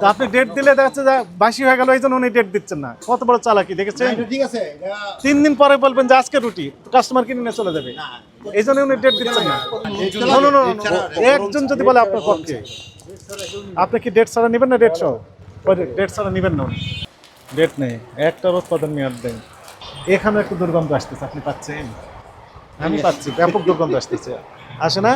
তো আপনি ডেট দিলে দেখা যাচ্ছে যে বাসি হয়ে গেল এই জন্য উনি ডেট দিচ্ছেন না। কত বড় চালাকি দেখেছেন? ঠিক আছে তিন দিন পরে বলবেন যে আজকে রুটি কাস্টমার কিনে নিয়ে চলে যাবে। এই জন্য উনি ডেট দিচ্ছেন না. একজন যদি বলে আপনার পক্ষে। আপনি কি ডেট ছাড়া নেবেন না ডেট সহ ডেট ছাড়া নেবেন না ডেট নেই একটার উৎপাদন মেয়াদ দেন। এখানে একটু দুর্গন্ধ আসতেছে আপনি পাচ্ছেন? আমি পাচ্ছি ব্যাপক দুর্গন্ধ আসতেছে। আসে না?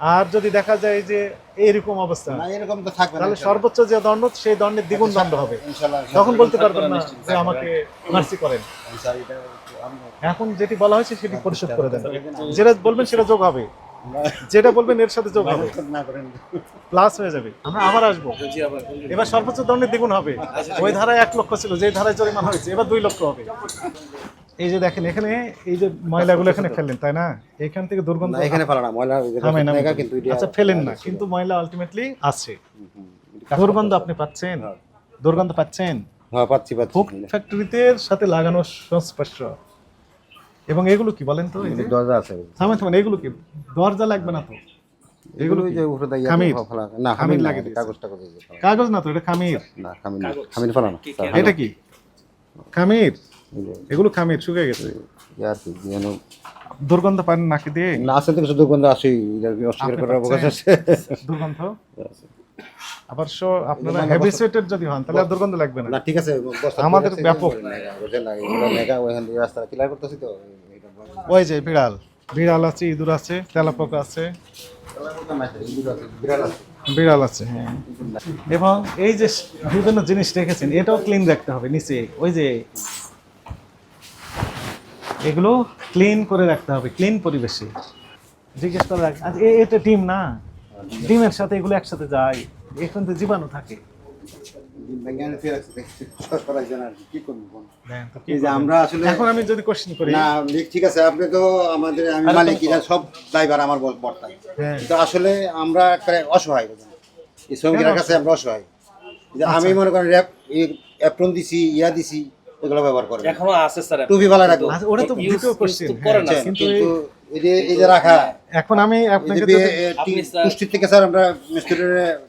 আর যদি দেখা যায় যে এইরকম অবস্থা এরকম তো থাকবে তাহলে সর্বোচ্চ যে দণ্ড সেই দণ্ডের দ্বিগুণ দণ্ড হবে। তখন বলতে পারবেন না যে আমাকে মার্সি করেন। এখন যেটি বলা হয়েছে সেটি পরিশোধ করে দেন। যেটা বলবেন সেটা যোগ হবে। যেটা বলবেন এর সাথে যোগ হবে। প্লাস হয়ে যাবে। আমরা আবার আসব। এবার সর্বোচ্চ দণ্ডের দ্বিগুণ হবে। ওই ধারায় এক লক্ষ ছিল যে ধারায় জরিমানা হয়েছে এবার দুই লক্ষ হবে। এই যে দেখেন এখানে এই যে ময়লাগুলো এখানে ফেললেন তাই না? এখান থেকে দুর্গন্ধ এখানে ফেলা না ময়লা কিন্তু আচ্ছা ফেলেন না কিন্তু ময়লা আলটিমেটলি আছে। দুর্গন্ধ আপনি পাচ্ছেন? দুর্গন্ধ পাচ্ছেন? হ্যাঁ পাচ্ছি পাচ্ছি। ফুড ফ্যাক্টরিতে সাথে লাগানো সংস্পর্শ। এবং এগুলো কি বলেন তো? এই দরজা আছে। থামেন থামেন এগুলো কি? দরজা লাগবে না তো? এগুলো যে উপরে খামির। ফেলা না খামির লাগে দিয়েছে। কাগজ না তো এটা খামির। না খামির না খামির ফেলা না এটা কি? খামির? এগুলো খামির শুকে গেছে ইয়ে আর কি যেন দুর্গন্ধ পান নাকি দিয়ে না আসলে তো কিছু দুর্গন্ধ কি অস্বীকার করার অবকাশ আছে দুর্গন্ধ আবার শো আপনারা হ্যাবিচুয়েটেড যদি হন তাহলে আর দুর্গন্ধ লাগবে না না ঠিক আছে আমাদের ব্যাপক। ওইখান দিয়ে রাস্তা ক্লিয়ার করতেছি তো ওই যে বিড়াল বিড়াল আছে ইঁদুর আছে তেলাপোকা আছে। বিড়াল আছে হ্যাঁ এবং এই যে বিভিন্ন জিনিস রেখেছেন এটাও ক্লিন রাখতে হবে নিচে ওই যে এগুলো ক্লিন করে রাখতে হবে ক্লিন পরিবেশে। জিজ্ঞেস করে রাখ আচ্ছা, এটা ডিম না? ডিমের সাথে এগুলো একসাথে যায়। এখান থেকে জীবাণু থাকে। আমরা আসলে এখন আমি যদি কোশ্চেন করি না ঠিক- আছে আপনি তো আমাদের আমি মালিক সব ড্রাইভার আমার বর্তায়। হ্যাঁ। কিন্তু আসলে আমরা অসহায়? এই শ্রমিকের কাছে আমরা অসহায়। আমি মনে করেন র্যাপ অ্যাপ্রন দিছি ইয়া দিছি এগুলো ব্যবহার করব এখনও আছে স্যার টুপি ভালো রাখব আচ্ছা, ওটা তো কোশ্চেন করে না, কিন্তু এই- যে এই যে রাখা এখন আমি আপনাকে বে- যদি- এ, আপনি টি- স্যার- পুষ্টির থেকে স্যার আমরা মিস্ত্রির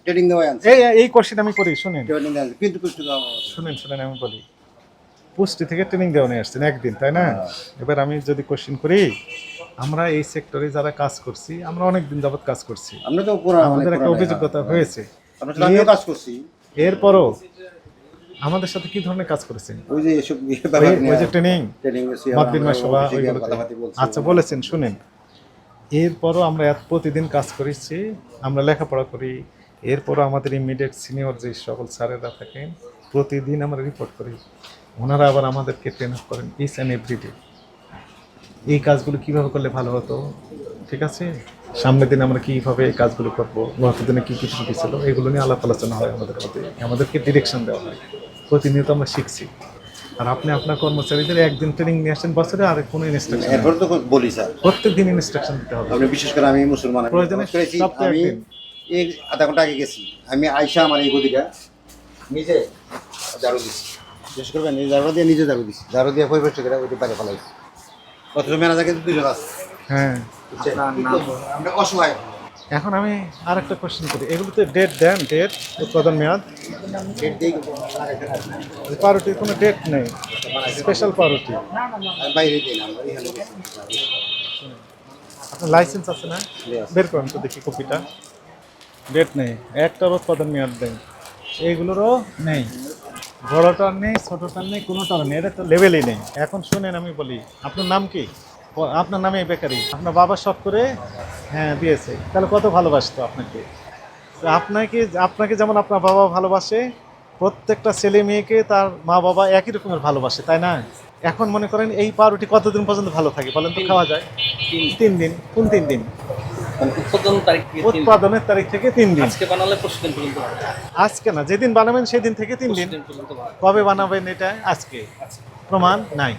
ট্রেনিং দেওয়া আনছি। এই এই কোশ্চেন আমি করি শুনেন। ট্রেনিং দেওয়া কিন্তু পুষ্টি দেওয়া শুনেন শুনেন আমি বলি। পুষ্টি থেকে ট্রেনিং দেওয়া নিয়ে আসছেন একদিন তাই না? এবার আমি যদি কোশ্চেন করি আমরা এই সেক্টরে যারা কাজ করছি আমরা অনেক দিন যাবত কাজ করছি। আমরা তো পুরো আমাদের একটা অভিজ্ঞতা হয়েছে। কাজ করছি। এরপরও আমাদের সাথে কি ধরনের কাজ করেছেন? ওই যে এসব ওই- যে ট্রেনিং সভা। আচ্ছা বলেছেন শুনেন। এরপরও আমরা এত প্রতিদিন কাজ করেছি আমরা লেখাপড়া করি। এরপরও আমাদের ইমিডিয়েট সিনিয়র যে সকল স্যারেরা থাকেন প্রতিদিন আমরা রিপোর্ট করি। ওনারা আবার আমাদেরকে ট্রেন আপ করেন ইস অ্যান্ড এভরিডে এই কাজগুলো কীভাবে করলে ভালো হতো? ঠিক আছে? সামনের দিন আমরা কীভাবে এই কাজগুলো করব? গত দিনে কী কী ছিল? এগুলো নিয়ে আলাপ আলোচনা হয় আমাদের মধ্যে। আমাদেরকে ডিরেকশন দেওয়া হয়। প্রতিনিয়ত আমরা শিখছি। আর আপনি আপনার কর্মচারীদের একদিন ট্রেনিং নিয়ে আসেন বছরে আর কোনো ইনস্ট্রাকশন এরপর তো বলি স্যার। প্রত্যেক দিন ইনস্ট্রাকশন দিতে হবে। আপনি বিশেষ করে আমি মুসলমান আমি প্রয়োজনে আমি। এই আধা ঘণ্টা আগে গেছি। আমি আইসা আমার এই গদিটা নিজে ঝাড়ু দিছি। বিশেষ করে নিজে ঝাড়ু দিয়ে নিজে ঝাড়ু দিছি। ঝাড়ু দিয়ে পরিবেশ করে ওইটি বাইরে ফেলাইছি। অথচ ম্যানেজার কিন্তু দুজন আছে। হ্যাঁ? আমরা অসহায়। এখন আমি আর একটা কোশ্চেন করি। এগুলোতে ডেট দেন ডেট উৎপাদন মেয়াদ। পাউরুটির কোনো ডেট নেই। স্পেশাল পাউরুটি বাইরে। আপনার লাইসেন্স আছে না? বের করেন তো দেখি কপিটা ডেট নেই। একটার উৎপাদন মেয়াদ দেন এইগুলোরও নেই। বড়টার নেই ছোটটার নেই কোনোটার নেই। এটা তো লেভেলই নেই। এখন শুনেন আমি বলি আপনার নাম কি? আপনার নামে বেকারি। আপনার বাবা শখ করে হ্যাঁ দিয়েছে। তাহলে কত ভালোবাসতো আপনাকে? আপনাকে আপনাকে যেমন আপনার বাবা ভালোবাসে প্রত্যেকটা ছেলে মেয়েকে তার মা বাবা একই রকমের ভালোবাসে তাই না? এখন মনে করেন এই পাউরুটি কতদিন পর্যন্ত ভালো থাকে বলেন তো খাওয়া যায়? তিন দিন কোন তিন দিন? মানে তিন দিন। উৎপাদনের তারিখ থেকে তিন দিন। আজকে বানালে পরশু পর্যন্ত আজকে না যেদিন বানাবেন সেদিন থেকে তিন দিন। কবে বানাবেন এটা? আজকে। প্রমাণ নাই।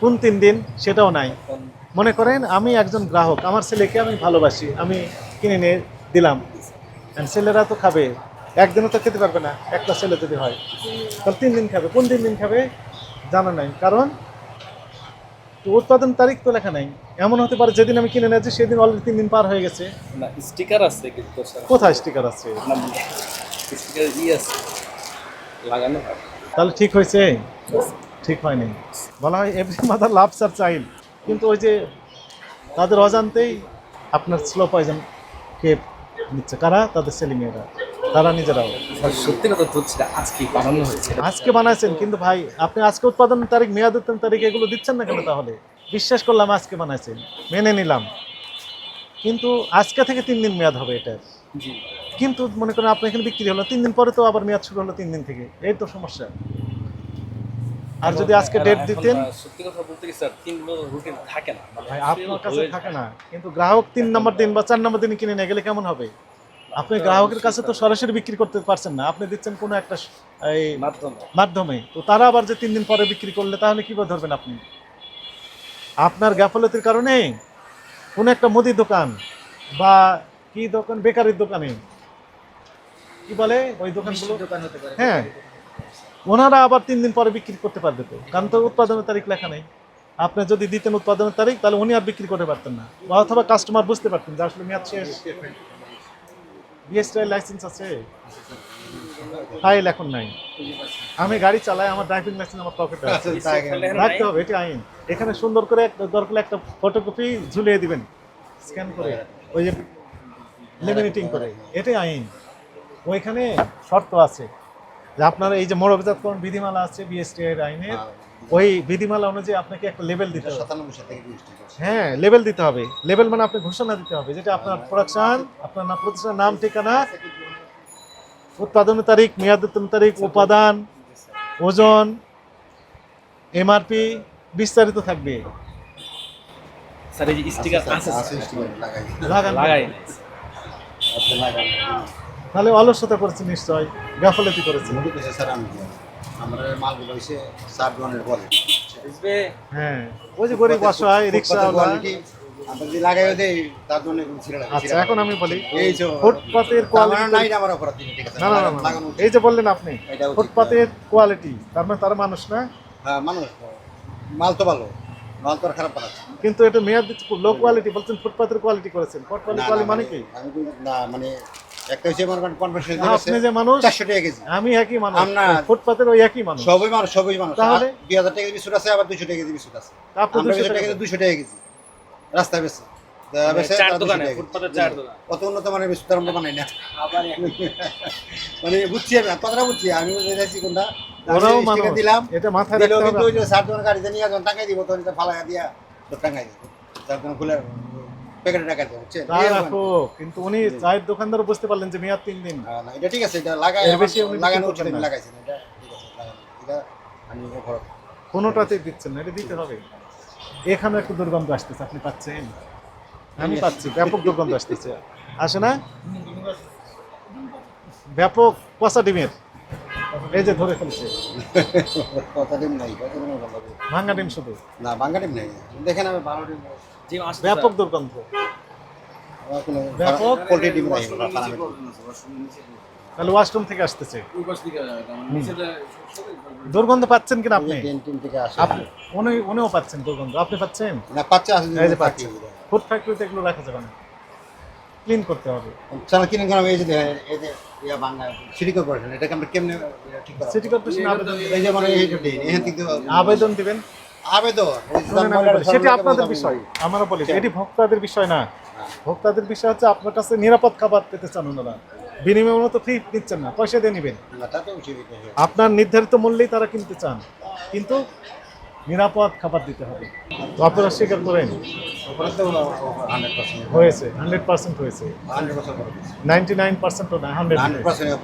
কোন তিন দিন? সেটাও নাই। মনে করেন আমি একজন গ্রাহক আমার ছেলেকে আমি ভালোবাসি আমি কিনে নিয়ে দিলাম। ছেলেরা তো খাবে। একদিনও তো খেতে পারবে না। একটা ছেলে যদি হয়। তাহলে তিন দিন খাবে। কোন তিন দিন খাবে? জানা নাই। কারণ তো উৎপাদন তারিখ তো লেখা নাই। এমন হতে পারে যেদিন আমি কিনে নিয়েছি সেদিন অলরেডি তিন দিন পার হয়ে গেছে। না স্টিকার আছে কিন্তু কোথায় স্টিকার আছে? না স্পিকার ই আছে। লাগানো তাহলে ঠিক হয়েছে? ঠিক হয়নি। বলা হয় every mother loves her child কিন্তু ওই যে তাদের অজান্তেই আপনার স্লো পয়জন খেয়ে নিচ্ছে। কারা? তাদের ছেলে মেয়েরা। তারা নিজেরাও। সত্যি কথা তো হচ্ছে আজকে বানানো হয়েছে। আজকে বানাইছেন কিন্তু ভাই আপনি আজকে উৎপাদন তারিখ মেয়াদ উত্তম তারিখ এগুলো দিচ্ছেন না কেন তাহলে? বিশ্বাস করলাম আজকে বানাইছেন মেনে নিলাম। কিন্তু আজকে থেকে তিন দিন মেয়াদ হবে এটা কিন্তু মনে করেন আপনি এখানে বিক্রি হলো তিন দিন পরে তো আবার মেয়াদ শুরু হলো তিন দিন থেকে। এই তো সমস্যা। আর যদি আজকে ডেট দিতেন? সত্যি কথা বলতে কি স্যার তিন রুটিন থাকে না। মানে ভাই আপনার কাছে থাকে না। কিন্তু গ্রাহক তিন নম্বর দিন বা চার নম্বর দিন কিনে নিয়ে গেলে কেমন হবে? আপনি গ্রাহকের কাছে তো সরাসরি বিক্রি করতে পারছেন না। আপনি দিচ্ছেন কোনো একটা এই মাধ্যমে। মাধ্যমে। তো তারা আবার যে তিন দিন পরে বিক্রি করলে তাহলে কীভাবে ধরবেন আপনি? আপনার গাফলতির কারণে কোন একটা মুদি দোকান বা কি দোকান? বেকারির দোকানে। কি বলে? ওই দোকানগুলো? হ্যাঁ। ওনারা আবার তিন দিন পরে বিক্রি করতে পারবে তো। কারণ তো উৎপাদনের তারিখ লেখা নেই। আপনি যদি দিতেন উৎপাদনের তারিখ তাহলে উনি আর বিক্রি করতে পারতেন না। অথবা কাস্টমার বুঝতে পারতেন যে আসলে মেয়াদ শেষ। বিএসটিআই লাইসেন্স আছে। ফাইল এখন নাই। আমি গাড়ি চালাই আমার ড্রাইভিং লাইসেন্স আমার পকেটে আছে। রাখতে হবে এটি আইন। এখানে সুন্দর করে একটা দরকার একটা ফটোকপি ঝুলিয়ে দিবেন। স্ক্যান করে। ওই যে লেমিনেটিং করে। এটাই আইন। ওইখানে শর্ত আছে। যে আপনার এই যে মোড়কজাতকরণ বিধিমালা আছে বিএসটিআই আইনের ওই বিধিমালা অনুযায়ী আপনাকে একটা লেভেল দিতে হবে। হ্যাঁ লেভেল দিতে হবে। লেভেল মানে আপনি ঘোষণা দিতে হবে যেটা আপনার প্রোডাকশন আপনার নাম প্রতিষ্ঠানের নাম ঠিকানা উৎপাদনের তারিখ মেয়াদোত্তম তারিখ উপাদান ওজন এমআরপি বিস্তারিত থাকবে। স্যার এই স্টিকার আছে আছে স্টিকার লাগাই। লাগাই তাহলে অলসতা করেছে নিশ্চয় গাফলতি করেছে। স্যার আমি মালগুলো চার বলে হ্যাঁ ওই যে গরিব অসহায় রিক্সাওয়ালা। আচ্ছা এখন আমি বলি এই যে ফুটপাতের কোয়ালিটি নাই আমার অপরাধ ঠিক আছে না না না, না লাগানো উচিত। এই যে বললেন আপনি ফুটপাতের কোয়ালিটি তার মানে তারা মানুষ না? হ্যাঁ মানুষ। মাল তো ভালো মাল তো আর খারাপ বানাচ্ছে। কিন্তু এটা মেয়াদ দিচ্ছে লো কোয়ালিটি বলছেন ফুটপাতের কোয়ালিটি করেছেন। ফুটপাতের কোয়ালিটি মানে মানে- কি? আমি না মানে একটা হচ্ছে মনে করেন পঞ্চাশ আপনি যে মানুষ চারশো টাকা কেজি। আমি একই মানুষ আমরা- ফুটপাতের ওই একই মানুষ। সবই মানুষ সবই মানুষ। তাহলে? দুই হাজার টাকা বিস্কুট আছে আবার দুইশো টাকা কেজি বিস্কুট আছে। আপনি 200 টাকা টাকা দুশো টাকা কেজি। রাস্তায় বেছে। যারা বেচে চার তারা 200 টাকা কেজি। ফুটপাতের চার দোকান। অত উন্নত মানের বিস্কুট আমরা বানাই না। মানে বুঝছি আমি কথাটা বুঝছি আমি বুঝতে কোনটা। দিলাম এটা মাথায় কিন্তু হবে ওই যে সার দোকান গাড়িতে নিয়ে যখন টাকাই দিব তখন এটা দিয়া তো টাকাই দিব। তার খুলে প্যাকেটে টাকা দেবো বুঝছেন? কিন্তু উনি চায়ের দোকানদার বুঝতে পারলেন যে মেয়াদ তিন দিন। হ্যাঁ, না, এটা ঠিক আছে এটা লাগাই বেশি লাগানো উচিত। লাগাইছেন এটা ঠিক আছে এটা আমি ঘর কোনোটাতে দিচ্ছেন না এটা দিতে হবে। এখানে একটু দুর্গন্ধ আসতেছে আপনি পাচ্ছেন? আমি পাচ্ছি ব্যাপক দুর্গন্ধ আসতেছে। আসে না? ব্যাপক পচা ডিমের। এই যে ধরে ফেলছে। কথা ডিম নাই কত ডিম ভাঙ্গা ডিম শুধু। না বাঙ্গা ডিম নাই। দেখেন আমি ভালো ডিম। ব্যাপক দুর্গন্ধ। ব্যাপক পোল্ট্রি ডিম নাই তাহলে ওয়াশরুম থেকে আসতেছে। দুর্গন্ধ পাচ্ছেন কিনা আপনি? উনি উনিও পাচ্ছেন দুর্গন্ধ। আপনি পাচ্ছেন? না পাচ্ছে আসে এই যে পাচ্ছেন। ফুড ফ্যাক্টরিতে এগুলো রাখা যাবে না। ক্লিন করতে হবে। চলো কিনে গেলাম এই যে দেখেন, এই যে ইয়া সিটি কর্পোরেশন এটাকে আমরা কেমনে ঠিক করা সিটি কর্পোরেশন আবেদন এই যে মানে এই যে এখান থেকে আবেদন দিবেন। আবেদন সেটি আপনাদের বিষয়। আমারও বলি হ্যাঁ। এটি ভোক্তাদের বিষয় না। ভোক্তাদের বিষয় হচ্ছে আপনার কাছে নিরাপদ খাবার পেতে চান ওনারা। বিনিময় মতো ফ্রি নিচ্ছেন না পয়সা দিয়ে নেবেন। আপনার নির্ধারিত মূল্যেই তারা কিনতে চান কিন্তু নিরাপদ খাবার দিতে হবে। তো আপনারা স্বীকার করেন? অপরাধ তো 100% হয়েছে হান্ড্রেড পার্সেন্ট হয়েছে। 100% নাইনটি নাইন পার্সেন্টও না হান্ড্রেড 100%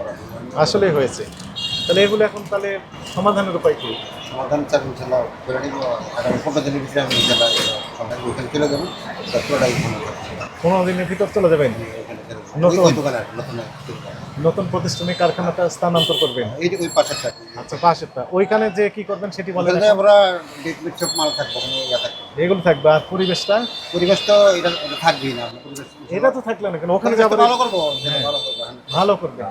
আসলেই হয়েছে। তাহলে এগুলো এখন তাহলে সমাধানের উপায় কি? সমাধান চাল ইনশাল্লাহ করে নিব। আগামী পনেরো দিনের ভিতরে আমি ইনশাল্লাহ সমাধান ওখানে চলে যাব। পুরোটাই পনেরো দিনের ভিতর চলে যাবেন? যাব। নতুন? নতুন প্রতিষ্ঠানে কারখানাটা স্থানান্তর করবেন? এইটা ওই পাশেরটা আচ্ছা পাশেরটা। ওইখানে যে কি করবেন সেটি বলেন আমরা ডেট সব মাল থাকব এগুলো থাকবে। আর পরিবেশটা? পরিবেশ তো এটা থাকবেই না এটা তো থাকলে না কেন? ওখানে যাবার ভালো করব ভালো করব হ্যাঁ। ভালো করবেন।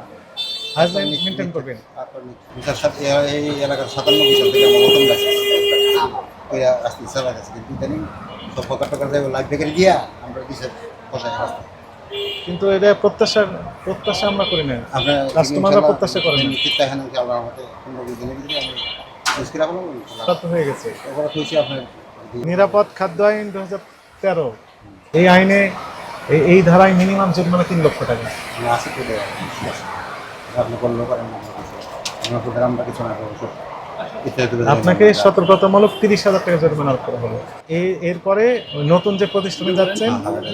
হাইজিন মেনটেন করবেন তারপর বিচার সাথে এই এলাকার সাতানব্বই সাল থেকে আমার নতুন লাগছে ওই চালা গেছে কিন্তু ইদানিং সব পকেট টকার যাই লাইফ বেকারি দিয়া আমরা বিচার বসাই রাস্তা। কিন্তু এটা প্রত্যাশা প্রত্যাশা আমরা করি না কাস্টমাররা প্রত্যাশা করেন না। পনেরো বিশ দিনের ভিতরে হয়ে গেছে। আপনার নিরাপদ খাদ্য আইন দু হাজার তেরো। এই আইনে এই- ধারায় মিনিমাম জরিমানা তিন লক্ষ টাকা। আপনি করলেও পারেন না। আমরা তো আমরা কিছু না করব আপনাকে সতর্কতামূলক তিরিশ হাজার টাকা জরিমানা করা হলো। এরপরে নতুন যে প্রতিষ্ঠানে যাচ্ছেন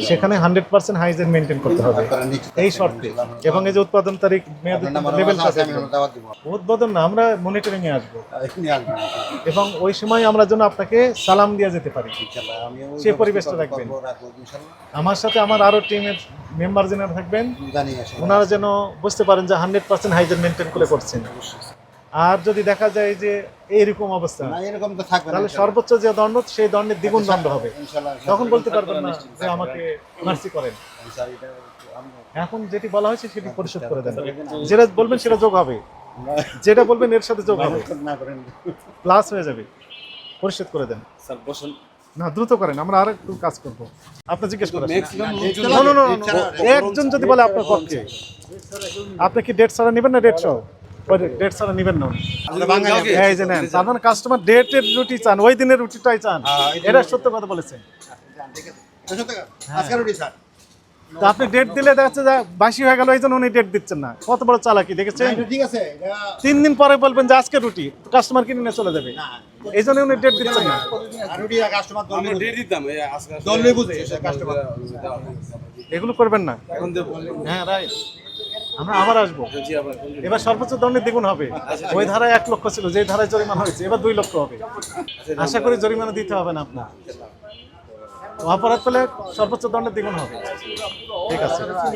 সেখানে হান্ড্রেড পার্সেন্ট হাইজেন মেনটেন করতে হবে। এই শর্তে। এবং এই যে উৎপাদন তারিখ মেয়াদ উদ্বোধন না আমরা মনিটরিং এ আসব। এবং ওই সময় আমরা যেন আপনাকে সালাম দিয়ে যেতে পারি। সেই পরিবেশটা রাখবেন। আমার সাথে আমার আরও টিমের মেম্বার যেন থাকবেন ওনারা যেন বুঝতে পারেন যে হান্ড্রেড পার্সেন্ট হাইজেন মেনটেন করে করছেন। আর যদি দেখা যায় যে এইরকম অবস্থা এরকম তো থাকবে তাহলে সর্বোচ্চ যে দণ্ড সেই দণ্ডের দ্বিগুণ দণ্ড হবে। তখন বলতে পারবেন না যে আমাকে মার্সি করেন। এখন যেটি বলা হয়েছে সেটি পরিশোধ করে দেন। যেটা বলবেন সেটা যোগ হবে। যেটা বলবেন এর সাথে যোগ হবে। প্লাস হয়ে যাবে। পরিশোধ করে দেন। স্যার বসুন। না দ্রুত করেন আমরা আর একটু কাজ করব। আপনি জিজ্ঞেস করেন। একজন যদি বলে আপনার পক্ষে। আপনি কি ডেট ছাড়া নেবেন না ডেট সহ ডেট ছাড়া নেবেন না উনি। আমরা বাঙালি এই যে নেন তার মানে কাস্টমার ডেটের রুটি চান ওই দিনের রুটিটাই চান হ্যাঁ, এই এটা সত্য কথা বলেছেন ঠিক আছে ছশো টাকা আজকের রুটি স্যার তো আপনি ডেট দিলে দেখা যাচ্ছে যে বাসি হয়ে গেল এই জন্য উনি ডেট দিচ্ছেন না কত বড় চালাকি দেখেছেন ঠিক আছে তিন দিন পরে বলবেন যে আজকে রুটি কাস্টমার কিনে নিয়ে চলে যাবে এই জন্য উনি ডেট দিচ্ছেন না রুটি কাস্টমার দল ডেট দিতাম এই আজকে কাস্টমার এগুলো করবেন না এখন হ্যাঁ রাইট আমরা আবার আসব। এবার সর্বোচ্চ দণ্ডের দ্বিগুণ হবে। ওই ধারায় এক লক্ষ ছিল যে ধারায় জরিমানা হয়েছে এবার দুই লক্ষ হবে। আশা করি জরিমানা দিতে হবে না আপনার। অপরাধ পেলে সর্বোচ্চ দণ্ডের দ্বিগুণ হবে। ঠিক আছে।